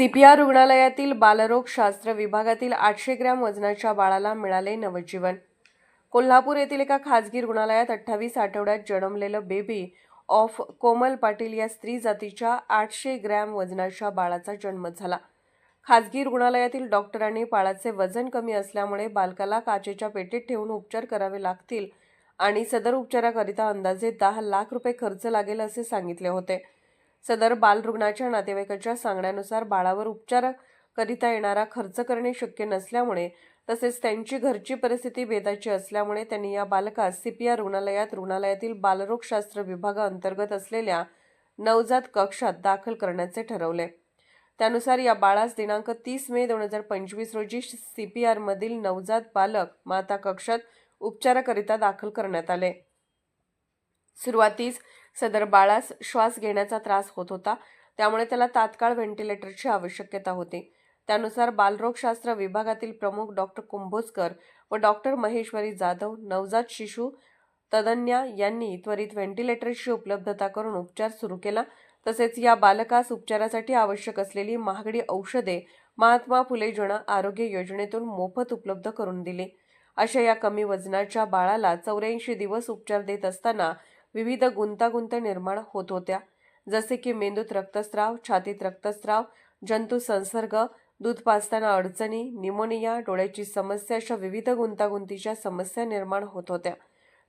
CPR रुग्णालयातील बालरोगशास्त्र विभागातील आठशे ग्रॅम वजनाच्या बाळाला मिळाले नवजीवन. कोल्हापूर येथील एका खाजगी रुग्णालयात अठ्ठावीस आठवड्यात जन्मलेलं बेबी ऑफ कोमल पाटील या स्त्री जातीच्या आठशे ग्रॅम वजनाच्या बाळाचा जन्म झाला. खाजगी रुग्णालयातील डॉक्टरांनी बाळाचे वजन कमी असल्यामुळे बालकाला काचेच्या पेटीत ठेवून उपचार करावे लागतील आणि सदर उपचाराकरिता अंदाजे दहा लाख रुपये खर्च लागेल असे सांगितले होते. सदर बालरुग्णाच्या नातेवाईकाच्या सांगण्यानुसार बाळावर उपचार करिता येणारा खर्च करणे शक्य नसल्यामुळे तसेच त्यांची घरची परिस्थिती भेदाची असल्यामुळे त्यांनी या बालकास सीपीआर रुग्णालयात रुग्णालयातील बालरोगशास्त्र विभागाअंतर्गत असलेल्या नवजात कक्षात दाखल करण्याचे ठरवले. त्यानुसार या बाळास दिनांक तीस मे दोन हजार पंचवीस रोजी सीपीआरमधील नवजात बालक माता कक्षात उपचाराकरिता दाखल करण्यात आले. सुरुवातीस सदर बाळास श्वास घेण्याचा त्रास होत होता. त्यामुळे त्याला तात्काळ व्हेंटिलेटरची आवश्यकता होती. त्यानुसार बालरोगशास्त्र विभागातील प्रमुख डॉक्टर कुंभोजकर व डॉक्टर महेश्वरी जाधव नवजात शिशू तदन्या यांनी त्वरित व्हेंटिलेटरची उपलब्धता करून उपचार सुरू केला. तसेच या बालकास उपचारासाठी आवश्यक असलेली महागडी औषधे महात्मा फुले जन आरोग्य योजनेतून मोफत उपलब्ध करून दिली. अशा या कमी वजनाच्या बाळाला चौऱ्याऐंशी दिवस उपचार देत असताना विविध गुंतागुंत निर्माण होत होत्या. जसे की मेंदूत रक्तस्राव छातीत रक्तस्राव जंतू संसर्ग दूध पाजताना अडचणी निमोनिया डोळ्याची समस्या अशा विविध गुंतागुंतीच्या समस्या निर्माण होत होत्या.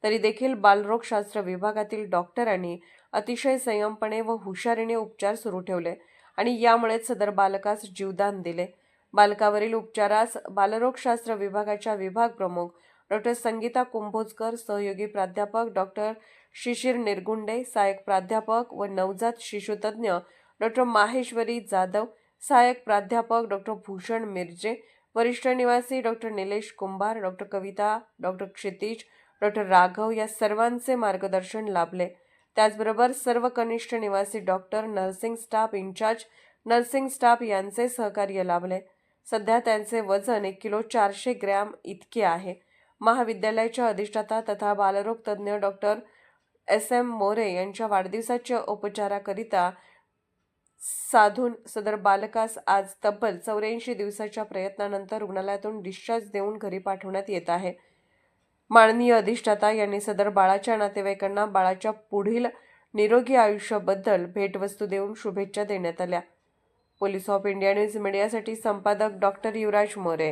तरी देखील बालरोगशास्त्र विभागातील डॉक्टरांनी अतिशय संयमपणे व हुशारीने उपचार सुरू ठेवले आणि यामुळेच सदर बालकास जीवदान दिले. बालकावरील उपचारास बालरोगशास्त्र विभागाच्या विभाग प्रमुख डॉक्टर संगीता कुंभोजकर सहयोगी प्राध्यापक डॉक्टर शिशिर निरगुंडे सहाय्यक प्राध्यापक व नवजात शिशुतज्ञ डॉक्टर माहेश्वरी जाधव सहाय्यक प्राध्यापक डॉक्टर भूषण मिरजे वरिष्ठ निवासी doctor Nilesh Kumbhar doctor Kavita doctor Kshitij doctor Raghav या सर्वांचे मार्गदर्शन लाभले. त्याचबरोबर सर्व कनिष्ठ निवासी doctor nursing staff incharge nursing staff यांचे सहकार्य लाभले. सध्या त्यांचे वजन एक किलो चारशे ग्रॅम इतके आहे. महाविद्यालयाच्या अधिष्ठाता तथा बालरोग तज्ज्ञ डॉक्टर एस एम मोरे यांच्या वाढदिवसाच्या उपचाराकरिता साधून सदर बालकास आज तब्बल चौऱ्याऐंशी दिवसाच्या प्रयत्नानंतर रुग्णालयातून डिस्चार्ज देऊन घरी पाठवण्यात येत आहे. माननीय अधिष्ठाता यांनी सदर बाळाच्या नातेवाईकांना बाळाच्या पुढील निरोगी आयुष्याबद्दल भेटवस्तू देऊन शुभेच्छा देण्यात आल्या. पोलीस ऑफ इंडिया न्यूज मीडियासाठी संपादक डॉक्टर युवराज मोरे.